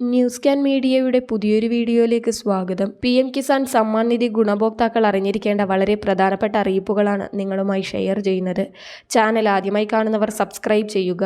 News can മീഡിയയുടെ പുതിയൊരു വീഡിയോയിലേക്ക് സ്വാഗതം. പി എം കിസാൻ സമ്മാൻ നിധി ഗുണഭോക്താക്കൾ അറിഞ്ഞിരിക്കേണ്ട വളരെ പ്രധാനപ്പെട്ട അറിയിപ്പുകളാണ് നിങ്ങളുമായി ഷെയർ ചെയ്യുന്നത്. ചാനൽ ആദ്യമായി കാണുന്നവർ സബ്സ്ക്രൈബ് ചെയ്യുക.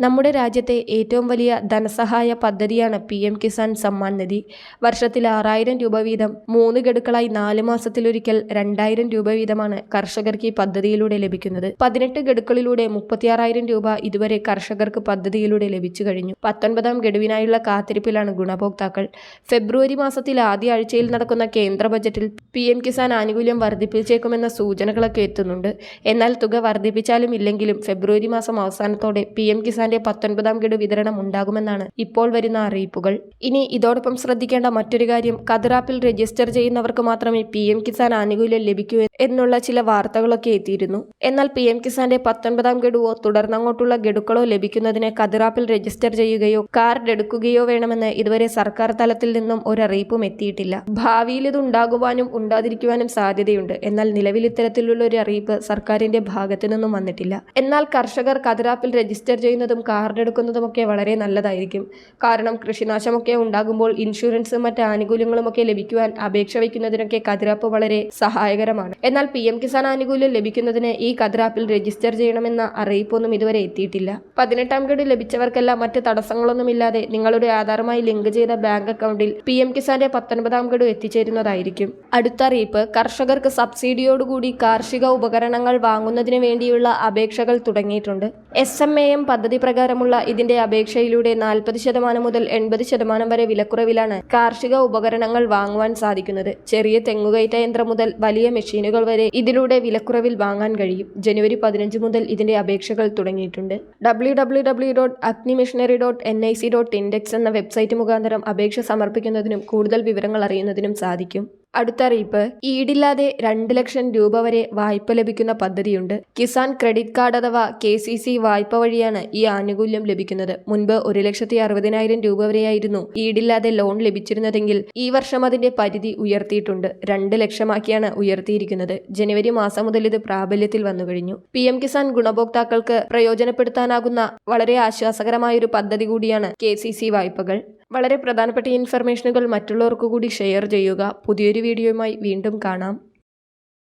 നമ്മുടെ രാജ്യത്തെ ഏറ്റവും വലിയ ധനസഹായ പദ്ധതിയാണ് പി എം കിസാൻ സമ്മാൻ നിധി. വർഷത്തിൽ ആറായിരം രൂപ വീതം മൂന്ന് ഗഡുക്കളായി നാല് മാസത്തിലൊരിക്കൽ രണ്ടായിരം രൂപ വീതമാണ് കർഷകർക്ക് ഈ പദ്ധതിയിലൂടെ ലഭിക്കുന്നത്. പതിനെട്ട് ഗഡുക്കളിലൂടെ മുപ്പത്തിയാറായിരം രൂപ ഇതുവരെ കർഷകർക്ക് പദ്ധതിയിലൂടെ ലഭിച്ചു കഴിഞ്ഞു. പത്തൊൻപതാം ഗഡുവിനായുള്ള കാത്തിരിപ്പിലാണ് ഗുണഭോക്താക്കൾ. ഫെബ്രുവരി മാസത്തിൽ ആദ്യ ആഴ്ചയിൽ നടക്കുന്ന കേന്ദ്ര ബജറ്റിൽ പി എം കിസാൻ ആനുകൂല്യം വർദ്ധിപ്പിച്ചേക്കുമെന്ന സൂചനകളൊക്കെ എത്തുന്നുണ്ട്. എന്നാൽ തുക വർദ്ധിപ്പിച്ചാലും ഇല്ലെങ്കിലും ഫെബ്രുവരി മാസം അവസാനത്തോടെ പി എം കിസാന്റെ പത്തൊൻപതാം ഗഡു വിതരണം ഉണ്ടാകുമെന്നാണ് ഇപ്പോൾ വരുന്ന അറിയിപ്പുകൾ. ഇനി ഇതോടൊപ്പം ശ്രദ്ധിക്കേണ്ട മറ്റൊരു കാര്യം കതിറാപ്പിൽ രജിസ്റ്റർ ചെയ്യുന്നവർക്ക് മാത്രമേ പി എം കിസാൻ ആനുകൂല്യം ലഭിക്കൂ എന്നുള്ള ചില വാർത്തകളൊക്കെ എത്തിയിരുന്നു. എന്നാൽ പി എം കിസാന്റെ പത്തൊൻപതാം ഗഡുവോ തുടർന്നങ്ങോട്ടുള്ള ഗഡുക്കളോ ലഭിക്കുന്നതിന് കതിറാപ്പിൽ രജിസ്റ്റർ ചെയ്യുകയോ കാർഡ് എടുക്കുകയോ വേണമെന്ന് ഇതുവരെ സർക്കാർ തലത്തിൽ നിന്നും ഒരറിയിപ്പും എത്തിയിട്ടില്ല. ഭാവിയിൽ ഇത് ഉണ്ടാകുവാനും ഉണ്ടാതിരിക്കുവാനും സാധ്യതയുണ്ട്. എന്നാൽ നിലവിൽ ഇത്തരത്തിലുള്ള ഒരു അറിയിപ്പ് സർക്കാരിന്റെ ഭാഗത്തു നിന്നും വന്നിട്ടില്ല. എന്നാൽ കർഷകർ കതിരാപ്പിൽ രജിസ്റ്റർ ചെയ്യുന്നതും കാർഡ് എടുക്കുന്നതുമൊക്കെ വളരെ നല്ലതായിരിക്കും. കാരണം കൃഷിനാശമൊക്കെ ഉണ്ടാകുമ്പോൾ ഇൻഷുറൻസും മറ്റ് ആനുകൂല്യങ്ങളുമൊക്കെ ലഭിക്കുവാൻ അപേക്ഷ വയ്ക്കുന്നതിനൊക്കെ കതിരാപ്പ് വളരെ സഹായകരമാണ്. എന്നാൽ പി എം കിസാൻ ആനുകൂല്യം ലഭിക്കുന്നതിന് ഈ കതിരാപ്പിൽ രജിസ്റ്റർ ചെയ്യണമെന്ന അറിയിപ്പൊന്നും ഇതുവരെ എത്തിയിട്ടില്ല. പതിനെട്ടാം ഗഡു ലഭിച്ചവർക്കെല്ലാം മറ്റ് തടസ്സങ്ങളൊന്നുമില്ലാതെ നിങ്ങളുടെ ആധാറുമായി ലിങ്ക് ചെയ്ത ബാങ്ക് അക്കൗണ്ടിൽ പി എം കിസാന്റെ പത്തൊൻപതാം ഗഡു എത്തിച്ചേരുന്നതായിരിക്കും. അടുത്ത അറിയിപ്പ് കർഷകർക്ക് സബ്സിഡിയോടുകൂടി കാർഷിക ഉപകരണങ്ങൾ വാങ്ങുന്നതിന് വേണ്ടിയുള്ള അപേക്ഷകൾ തുടങ്ങിയിട്ടുണ്ട്. എസ് എം എ എം പദ്ധതി പ്രകാരമുള്ള ഇതിന്റെ അപേക്ഷയിലൂടെ നാൽപ്പത് ശതമാനം മുതൽ എൺപത് ശതമാനം വരെ വിലക്കുറവിലാണ് കാർഷിക ഉപകരണങ്ങൾ വാങ്ങുവാൻ സാധിക്കുന്നത്. ചെറിയ തെങ്ങുകയറ്റ യന്ത്രം മുതൽ വലിയ മെഷീനുകൾ വരെ ഇതിലൂടെ വിലക്കുറവിൽ വാങ്ങാൻ കഴിയും. ജനുവരി പതിനഞ്ച് മുതൽ ഇതിന്റെ അപേക്ഷകൾ തുടങ്ങിയിട്ടുണ്ട്. W W W dot Agni dot N I C dot index എന്ന വെബ്സൈറ്റ് മുഖാന്തരം അപേക്ഷ സമർപ്പിക്കുന്നതിനും കൂടുതൽ വിവരങ്ങൾ അറിയുന്നതിനും സാധിക്കും. അടുത്ത അറിയിപ്പ് ഈടില്ലാതെ രണ്ട് ലക്ഷം രൂപ വരെ വായ്പ ലഭിക്കുന്ന പദ്ധതിയുണ്ട്. കിസാൻ ക്രെഡിറ്റ് കാർഡ് അഥവാ കെ സി സി വായ്പ വഴിയാണ് ഈ ആനുകൂല്യം ലഭിക്കുന്നത്. മുൻപ് ഒരു ലക്ഷത്തി അറുപതിനായിരം രൂപ വരെയായിരുന്നു ഈടില്ലാതെ ലോൺ ലഭിച്ചിരുന്നതെങ്കിൽ ഈ വർഷം അതിന്റെ പരിധി ഉയർത്തിയിട്ടുണ്ട്. രണ്ട് ലക്ഷമാക്കിയാണ് ഉയർത്തിയിരിക്കുന്നത്. ജനുവരി മാസം മുതൽ ഇത് പ്രാബല്യത്തിൽ വന്നു കഴിഞ്ഞു. പി എം കിസാൻ ഗുണഭോക്താക്കൾക്ക് പ്രയോജനപ്പെടുത്താനാകുന്ന വളരെ ആശ്വാസകരമായ ഒരു പദ്ധതി കൂടിയാണ് കെ സി സി വായ്പകൾ. വളരെ പ്രധാനപ്പെട്ട ഇൻഫർമേഷനുകൾ മറ്റുള്ളവർക്ക് കൂടി ഷെയർ ചെയ്യുക. പുതിയൊരു വീഡിയോയുമായി വീണ്ടും കാണാം.